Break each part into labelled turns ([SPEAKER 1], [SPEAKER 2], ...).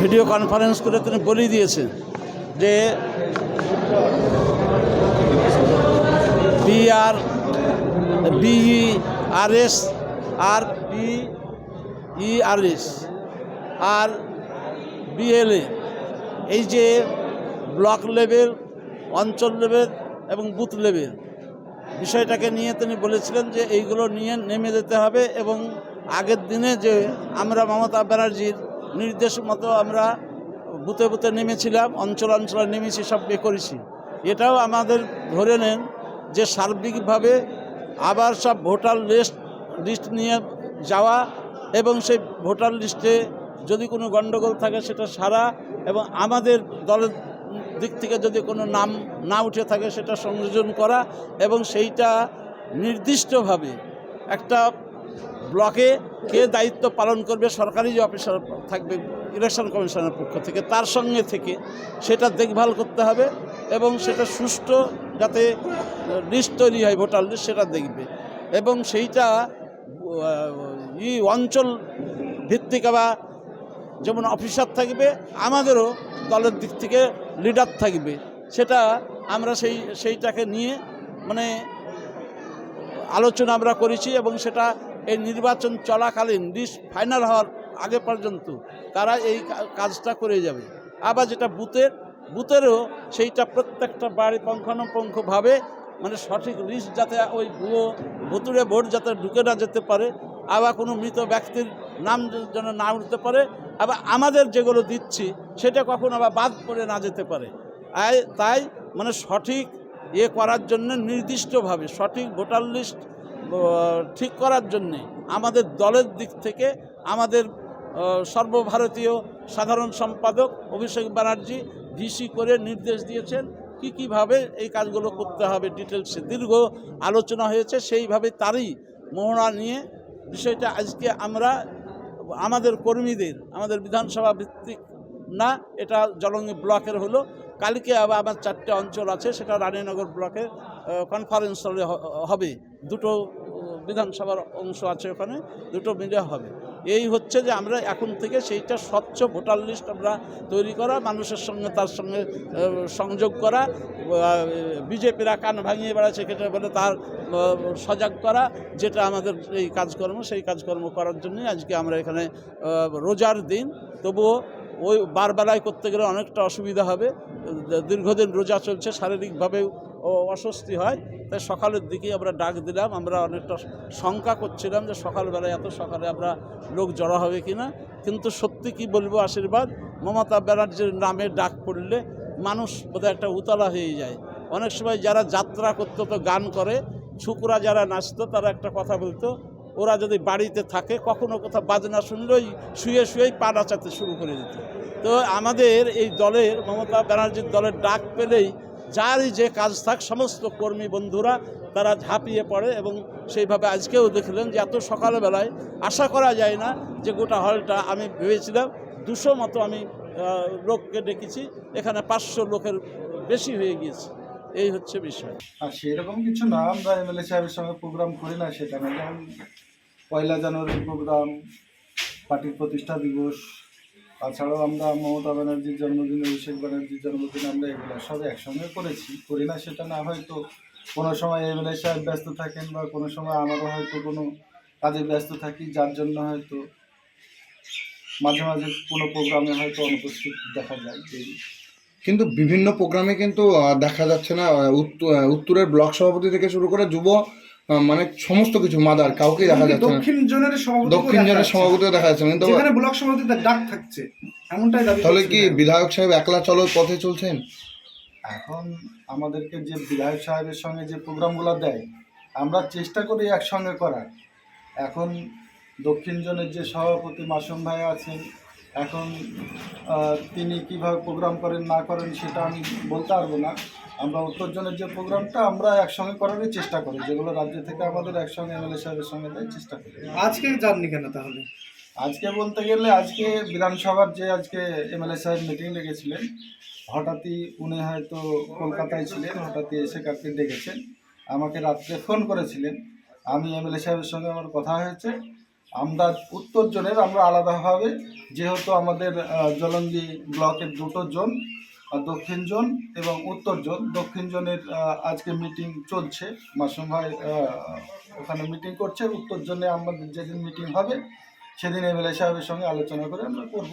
[SPEAKER 1] Video conference করে তিনি বলে দিয়েছেন যে BR BE R S R E R S R BLA, এই যে ব্লক লেভেল, অঞ্চল লেভেল এবং বুথ লেভেল, বিষয়টাকে নিয়ে তিনি বলেছিলেন যে এইগুলো নিয়ে নেমে যেতে হবে এবং আগের দিনে যে আমরা মমতা ব্যানার্জির নির্দেশ মতো আমরা বুথে বুথে নেমেছিলাম, অঞ্চল অঞ্চলে নেমেছি, সব এ করেছি। এটাও আমাদের ধরে নেন যে সার্বিকভাবে আবার সব ভোটার লিস্ট লিস্ট নিয়ে যাওয়া এবং সেই ভোটার লিস্টে যদি কোনো গণ্ডগোল থাকে সেটা সারা এবং আমাদের দলের দিক থেকে যদি কোনো নাম না উঠে থাকে সেটা সংযোজন করা এবং সেইটা নির্দিষ্টভাবে একটা ব্লকে কে দায়িত্ব পালন করবে, সরকারি যে অফিসার থাকবে ইলেকশন কমিশনের পক্ষ থেকে, তার সঙ্গে থেকে সেটা দেখভাল করতে হবে এবং সেটা সুষ্ঠু যাতে লিস্ট তৈরি হয় ভোটার লিস্ট সেটা দেখবে। এবং সেইটা ই অঞ্চল ভিত্তিক বা যেমন অফিসার থাকবে, আমাদেরও দলের দিক থেকে লিডার থাকবে। সেটা আমরা সেই, সেইটাকে নিয়ে মানে আলোচনা আমরা করেছি এবং সেটা এই নির্বাচন চলাকালীন লিস্ট ফাইনাল হওয়ার আগে পর্যন্ত তারা এই কাজটা করে যাবে। আবার যেটা বুথের, বুথেরও সেইটা প্রত্যেকটা বাড়ি পঙ্খানুপঙ্খভাবে মানে সঠিক লিস্ট যাতে ওই ভুয়ো ভুতুরে ভোট যাতে ঢুকে না যেতে পারে, আবার কোনো মৃত ব্যক্তির নাম যেন না উঠতে পারে, আবার আমাদের যেগুলো দিচ্ছি সেটা কখনো আবার বাদ পড়ে না যেতে পারে। তাই তাই মানে সঠিক ইয়ে করার জন্য নির্দিষ্টভাবে সঠিক ভোটার লিস্ট ঠিক করার জন্যে আমাদের দলের দিক থেকে আমাদের সর্বভারতীয় সাধারণ সম্পাদক অভিষেক ব্যানার্জি ভিসি করে নির্দেশ দিয়েছেন কি কীভাবে এই কাজগুলো করতে হবে ডিটেলসে। দীর্ঘ আলোচনা হয়েছে, সেইভাবে তারই মোহরা নিয়ে বিষয়টা আজকে আমরা আমাদের কর্মীদের, আমাদের বিধানসভা ভিত্তিক না, এটা জলঙ্গি ব্লকের হলো কালকে আবার আমার চারটে অঞ্চল আছে সেটা রানীনগর ব্লকে কনফারেন্স হলে হবে। দুটো বিধানসভার অংশ আছে ওখানে, দুটো মিলে হবে। এই হচ্ছে যে আমরা এখন থেকে সেইটা স্বচ্ছ ভোটার লিস্ট আমরা তৈরি করা, মানুষের সঙ্গে তার সঙ্গে সংযোগ করা বিজেপিরা কান ভাঙিয়ে বেড়াচ্ছে কেটে বলে তার সজাগ করা, যেটা আমাদের এই কাজকর্ম, সেই কাজকর্ম করার জন্যই আজকে আমরা এখানে রোজার দিন। তবুও ওই বারবেলায় করতে গেলে অনেকটা অসুবিধা হবে। দীর্ঘদিন রোজা চলছে শারীরিকভাবেও অস্বস্তি হয়। তাই সকালের দিকে আমরা ডাক দিলাম, আমরা অনেকটা শঙ্কা করছিলাম যে সকালবেলায় এত সকালে আমরা লোক জড়ো হবে কি না কিন্তু সত্যি কি বলব আশীর্বাদ, মমতা ব্যানার্জির নামে ডাক পড়লে মানুষ বোধহয় একটা উতলা হয়ে যায়। অনেক সময় যারা যাত্রা করতো তো গান করে, ছুকরা যারা নাচতো তারা একটা কথা বলতো ওরা যদি বাড়িতে থাকে, কখনো কোথাও বাজনা শুনলেই শুয়ে শুয়েই পা নাচাতে শুরু করে দিত। তো আমাদের এই দলের, মমতা ব্যানার্জির দলের ডাক পেলেই যারই যে কাজ থাক, সমস্ত কর্মী বন্ধুরা তারা ঝাঁপিয়ে পড়ে এবং সেইভাবে আজকেও দেখলেন যে এত সকালবেলায় আশা করা যায় না যে গোটা হলটা আমি ভেবেছিলাম। দুশো মতো আমি লোককে ডেকেছি। এখানে পাঁচশো লোকের বেশি হয়ে গিয়েছে। এই হচ্ছে বিষয়।
[SPEAKER 2] আর সেরকম কিছু না, আমরা এমএলএ সাহেবের সঙ্গে প্রোগ্রাম করি না সেটা না। যেমন পয়লা জানুয়ারির প্রোগ্রাম পার্টির প্রতিষ্ঠা দিবস, তাছাড়াও আমরা মমতা ব্যানার্জির জন্মদিন, অভিষেক ব্যানার্জির জন্মদিন, আমরা এগুলো সব একসঙ্গে করেছি। করি না সেটা না, হয়তো কোনো সময় এমএলএ সাহেব ব্যস্ত থাকেন বা কোনো সময় আমারও হয়তো কোনো কাজে ব্যস্ত থাকি, যার জন্য হয়তো মাঝে মাঝে কোনো প্রোগ্রামে হয়তো অনুপস্থিত দেখা যায়। এই
[SPEAKER 3] কিন্তু বিভিন্ন প্রোগ্রামে কিন্তু দেখা যাচ্ছে না উত্তরের ব্লক সভাপতি থেকে শুরু করে যুব মানে সমস্ত কিছু মাদার কাউকে দেখা যাচ্ছে
[SPEAKER 4] দক্ষিণ জোনের সভাপতি
[SPEAKER 3] দক্ষিণ জনের সভাপতিও দেখা যাচ্ছে না কিন্তু
[SPEAKER 4] যেখানে ব্লক সভাপতিদের ডাক থাকছে এমনটাই দাবি
[SPEAKER 3] তাহলে কি বিধায়ক সাহেব একলা চলো পথে চলছেন?
[SPEAKER 2] এখন আমাদেরকে যে বিধায়ক সাহেবের সঙ্গে যে প্রোগ্রামগুলো দেয় আমরা চেষ্টা করি একসঙ্গে করার। এখন দক্ষিণ জোনের যে সভাপতি মাসুম ভাই আছেন এখন তিনি কীভাবে প্রোগ্রাম করেন না করেন সেটা আমি বলতে পারব না। আমরা উত্তর জোনের যে প্রোগ্রামটা আমরা একসঙ্গে করারই চেষ্টা করি যেগুলো রাজ্য থেকে আমাদের একসঙ্গে এমএলএ সাহেবের সঙ্গে দেয় চেষ্টা করি।
[SPEAKER 4] আজকে যাননি কেন তাহলে?
[SPEAKER 2] আজকে বলতে গেলে আজকে বিধানসভার যে আজকে এমএলএ সাহেব মিটিং ডেকেছিলেন হঠাৎই উনি হয়তো কলকাতায় ছিলেন হঠাৎই এসে কাকে ডেকেছেন। আমাকে রাত্রে ফোন করেছিলেন। আমি এমএলএ সাহেবের সঙ্গে আমার কথা হয়েছে। আমরা উত্তর জনের আমরা আলাদাভাবে যেহেতু আমাদের জলঙ্গি ব্লকের দুটো জোন দক্ষিণ জোন এবং উত্তর জোন। দক্ষিণ জোনের আজকে মিটিং চলছে। মাসুম ভাই ওখানে মিটিং করছে। উত্তর জোনে আমাদের যেদিন মিটিং হবে সেদিন এমএলএ সাহেবের সঙ্গে আলোচনা করে আমরা করব।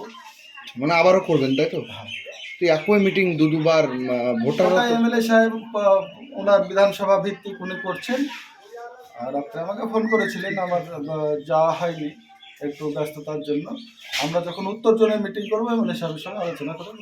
[SPEAKER 3] মানে আবারও করবেন তাই তো? তো একই মিটিং দু দুবার ভোটার
[SPEAKER 2] ওটা এমএলএ সাহেব ওনার বিধানসভা ভিত্তিক উনি করছেন। আর রাত্রে আমাকে ফোন করেছিলেন, আমার যাওয়া হয়নি একটু ব্যস্ততার জন্য। আমরা যখন উত্তর জোনে মিটিং করব সাহেবের সঙ্গে আলোচনা করে করব